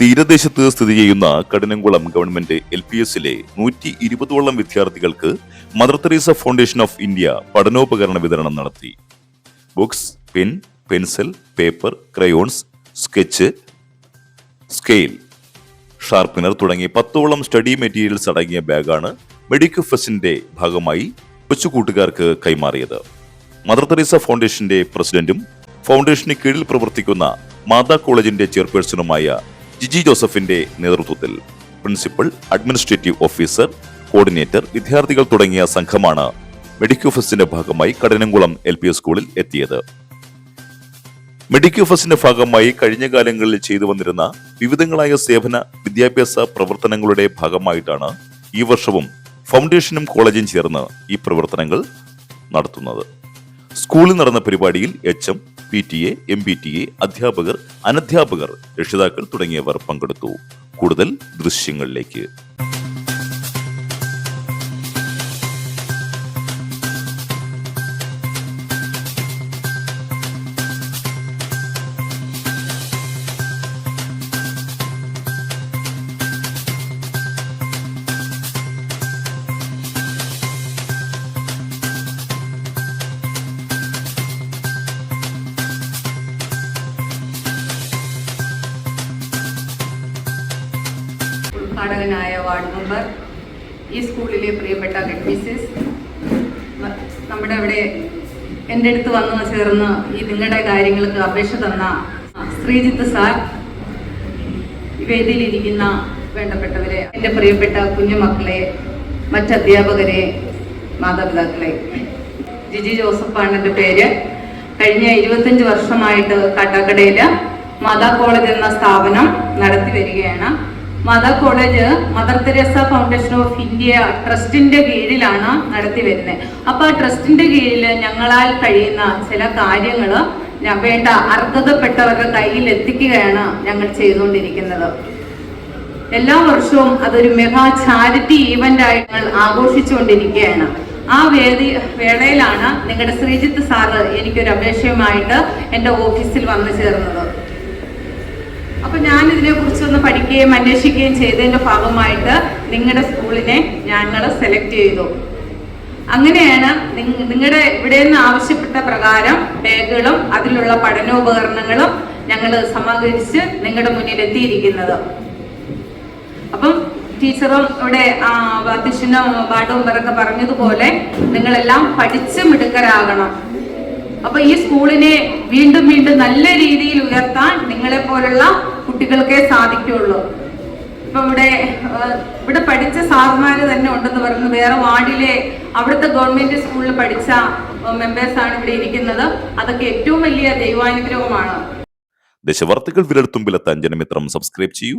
തീരദേശത്ത് സ്ഥിതി ചെയ്യുന്ന കഠിനംകുളം ഗവൺമെന്റ് എൽ പി എസിലെ നൂറ്റി ഇരുപതോളം വിദ്യാർത്ഥികൾക്ക് Mother Teresa Foundation of India പഠനോപകരണ വിതരണം നടത്തി. Books pen pencil paper crayons sketch scale sharpener തുടങ്ങി പത്തോളം സ്റ്റഡി മെറ്റീരിയൽസ് അടങ്ങിയ ബാഗാണ് മെഡിക്കൽ ഫെസ്റ്റിന്റെ ഭാഗമായി കൊച്ചുകൂട്ടുകാർക്ക് കൈമാറിയത്. മദർ തെരേസ ഫൗണ്ടേഷന്റെ പ്രസിഡന്റും ഫൗണ്ടേഷന് കീഴിൽ പ്രവർത്തിക്കുന്ന മാതാ കോളേജിന്റെ ചെയർപേഴ്സണുമായ ജിജി ജോസഫിന്റെ നേതൃത്വത്തിൽ പ്രിൻസിപ്പൽ അഡ്മിനിസ്ട്രേറ്റീവ് ഓഫീസർ കോർഡിനേറ്റർ വിദ്യാർത്ഥികൾ തുടങ്ങിയ സംഘമാണ് മെഡിക്യൂഫെസ്റ്റിന്റെ ഭാഗമായി കഠിനംകുളം എൽ പി സ്കൂളിൽ എത്തിയത്. മെഡിക്യൂഫസിന്റെ ഭാഗമായി കഴിഞ്ഞ കാലങ്ങളിൽ ചെയ്തു വന്നിരുന്ന വിവിധങ്ങളായ സേവന വിദ്യാഭ്യാസ പ്രവർത്തനങ്ങളുടെ ഭാഗമായിട്ടാണ് ഈ വർഷവും ഫൗണ്ടേഷനും കോളേജും ചേർന്ന് ഈ പ്രവർത്തനങ്ങൾ നടത്തുന്നത്. സ്കൂളിൽ നടന്ന പരിപാടിയിൽ H M P T A M P T A അധ്യാപകർ അനധ്യാപകർ രക്ഷിതാക്കൾ തുടങ്ങിയവർ പങ്കെടുത്തു. കൂടുതൽ ദൃശ്യങ്ങളിലേക്ക്. ഉദ്ഘാടകനായ വാർഡ് മെമ്പർ ഈ സ്കൂളിലെ പ്രിയപ്പെട്ട ഹെഡ് മിസ്സസ് നമ്മുടെ അവിടെ എന്റെ അടുത്ത് വന്ന് ചേർന്ന് ഈ നിങ്ങളുടെ കാര്യങ്ങൾക്ക് അപേക്ഷ തന്ന ശ്രീജിത്ത് സാർ വേദിയിലിരിക്കുന്ന വേണ്ടപ്പെട്ടവരെ എന്റെ പ്രിയപ്പെട്ട കുഞ്ഞുമക്കളെ മറ്റധ്യാപകരെ മാതാപിതാക്കളെ. ജിജി ജോസഫാണ് എന്റെ പേര്. കഴിഞ്ഞ ഇരുപത്തഞ്ച് വർഷമായിട്ട് കാട്ടാക്കടയിൽ മാതാ കോളേജ് എന്ന സ്ഥാപനം നടത്തി വരികയാണ്. Mata college Mother Teresa Foundation of India ട്രസ്റ്റിന്റെ കീഴിലാണ് നടത്തി വരുന്നത്. അപ്പൊ ആ ട്രസ്റ്റിന്റെ കീഴിൽ ഞങ്ങളാൽ കഴിയുന്ന ചില കാര്യങ്ങൾ വേണ്ട അർഹതപ്പെട്ടവരുടെ കയ്യിൽ എത്തിക്കുകയാണ് ഞങ്ങൾ ചെയ്തുകൊണ്ടിരിക്കുന്നത്. എല്ലാ വർഷവും അതൊരു മെഗാ ചാരിറ്റി ഈവന്റ് ആയി ഞങ്ങൾ ആഘോഷിച്ചുകൊണ്ടിരിക്കുകയാണ്. ആ വേദി വേളയിലാണ് നിങ്ങളുടെ ശ്രീജിത്ത് സാറ് എനിക്കൊരു അപേക്ഷയുമായിട്ട് എന്റെ ഓഫീസിൽ വന്നു ചേർന്നത്. അപ്പൊ ഞാൻ ഇതിനെ കുറിച്ചൊന്ന് പഠിക്കുകയും അന്വേഷിക്കുകയും ചെയ്തതിന്റെ ഭാഗമായിട്ട് നിങ്ങളുടെ സ്കൂളിനെ ഞങ്ങൾ സെലക്ട് ചെയ്തു. അങ്ങനെയാണ് നിങ്ങളുടെ ഇവിടെ നിന്ന് ആവശ്യപ്പെട്ട പ്രകാരം ബാഗുകളും അതിലുള്ള പഠനോപകരണങ്ങളും ഞങ്ങൾ സമാഹരിച്ച് നിങ്ങളുടെ മുന്നിൽ എത്തിയിരിക്കുന്നത് അപ്പം ടീച്ചറും ഇവിടെ അധ്യക്ഷനും വാർഡും പറഞ്ഞതുപോലെ നിങ്ങളെല്ലാം പഠിച്ച് മിടുക്കരാകണം അപ്പൊ ഈ സ്കൂളിനെ വീണ്ടും വീണ്ടും നല്ല രീതിയിൽ ഉയർത്താൻ നിങ്ങളെ പോലുള്ള കുട്ടികൾക്കേ സാധിക്കുള്ളൂ. ഇപ്പൊ ഇവിടെ ഇവിടെ പഠിച്ച സാറുമാര് തന്നെ ഉണ്ടെന്ന് പറഞ്ഞു വേറെ വാർഡിലെ അവിടുത്തെ ഗവൺമെന്റ് സ്കൂളിൽ പഠിച്ച മെമ്പേഴ്സ് ആണ് ഇവിടെ ഇരിക്കുന്നത്. അതൊക്കെ ഏറ്റവും വലിയ ദൈവാനുഗ്രഹമാണ്. ദശവാർത്തകൾ വിരൽത്തുമ്പിലെത്താൻ ജനമിത്രം സബ്സ്ക്രൈബ് ചെയ്യൂ.